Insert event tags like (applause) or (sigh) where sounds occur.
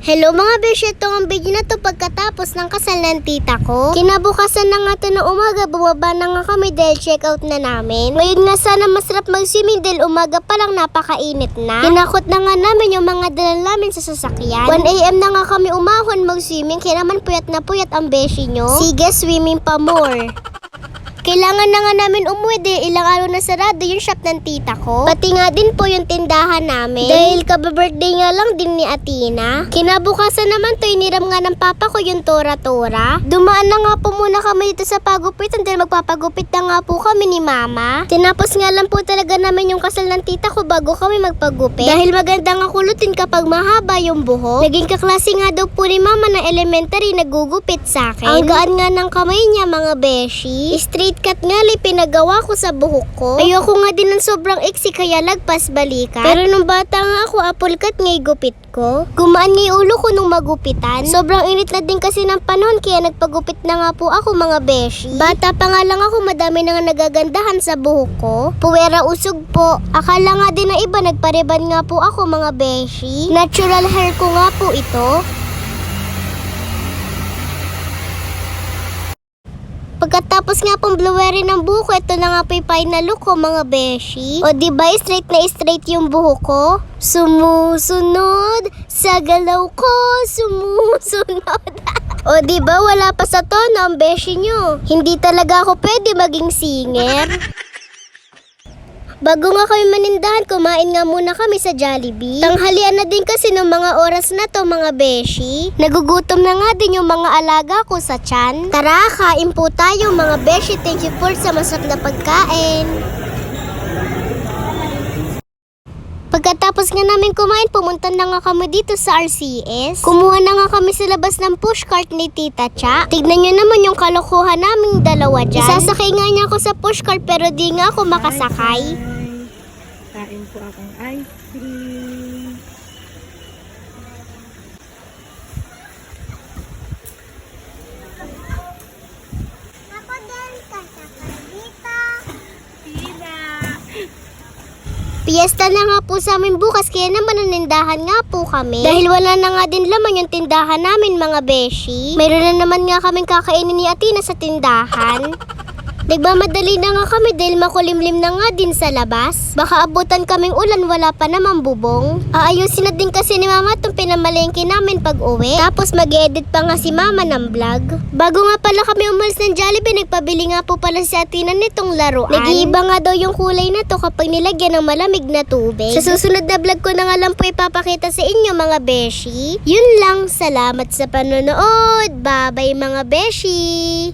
Hello mga beshi, ito ang video na to pagkatapos ng kasal ng tita ko. Kinabukasan na nga to ng umaga, bumaba na nga kami dahil check out na namin. Ngayon nga sana masarap mag-swimming dahil umaga pa lang napakainit na. Hinakot na nga namin yung mga dala namin sa sasakyan. 1am na nga kami umahon mag-swimming, kaya naman puyat na puyat ang beshi nyo. Sige, swimming pa more. Kailangan na nga namin umuwi dahil ilang araw na sarado yung shop ng tita ko. Pati nga din po yung tindahan namin. Dahil kaba-birthday nga lang din ni Atina. Kinabukasan naman to, iniram nga ng papa ko yung tora-tora. Dumaan na nga po muna kami dito sa pagupitan dahil magpapagupit na nga po kami ni mama. Tinapos nga lang po talaga namin yung kasal ng tita ko bago kami magpagupit. Dahil maganda nga kulutin kapag mahaba yung buhok. Naging kaklase nga daw po ni mama na elementary nagugupit sa akin. Ang gaan nga ng kamay niya mga beshi. Straight cut nga li pinagawa ko sa buhok ko. Ayoko nga din ng sobrang iksi kaya lagpas balikat. Pero nung bata nga ako apple cut nga gupit ko. Gumaan nga yung ulo ko nung magupitan. Sobrang init na din kasi ng panahon kaya nagpagupit na nga po ako mga beshi. Bata pa nga lang ako madami na nga nagagandahan sa buhok ko. Puwera usog po. Akala nga din ng iba nagpareban nga po ako mga beshi. Natural hair ko nga po ito. Pagkatapos nga pong bluery ng buhok ko, ito na nga po yung final look ko mga beshi. O di ba straight na straight yung buhok ko? Sumusunod sa galaw ko, sumusunod. (laughs) o di ba wala pa sa tono ang beshi nyo? Hindi talaga ako pwede maging singer. (laughs) Bago nga kami manindahan, kumain nga muna kami sa Jollibee. Tanghalian na din kasi ng mga oras na to mga beshi. Nagugutom na nga din yung mga alaga ko sa tiyan. Tara, kain po tayo mga beshi. Thank you for sa masarap na pagkain. Pagkatapos nga namin kumain, pumunta na nga kami dito sa RCS. Kumuha na nga kami sa labas ng pushcart ni Tita Cha. Tignan nyo naman yung kalokohan naming dalawa dyan. Isasakay nga niya ako sa pushcart pero di nga ako makasakay. Kain po akong ice cream. Ako din, kasakay dito. Tina! Piyesta na nga po sa amin bukas kaya naman nanindahan nga po kami. Dahil wala na nga din laman yung tindahan namin mga beshi. Mayroon na naman nga kaming kakainin ni Atina sa tindahan. Nagmamadali na nga kami dahil makulimlim na nga din sa labas. Baka abutan kaming ulan wala pa naman bubong. Aayusin na din kasi ni mama itong pinamalengke namin pag uwi. Tapos mag edit pa nga si mama ng vlog. Bago nga pala kami umalis ng Jollibee, nagpabili nga po pala si Atina nitong laruan. Nag-iiba nga daw yung kulay na to kapag nilagyan ng malamig na tubig. Sa susunod na vlog ko na nga lang po ipapakita sa inyo mga beshi. Yun lang, salamat sa panonood. Bye-bye mga beshi!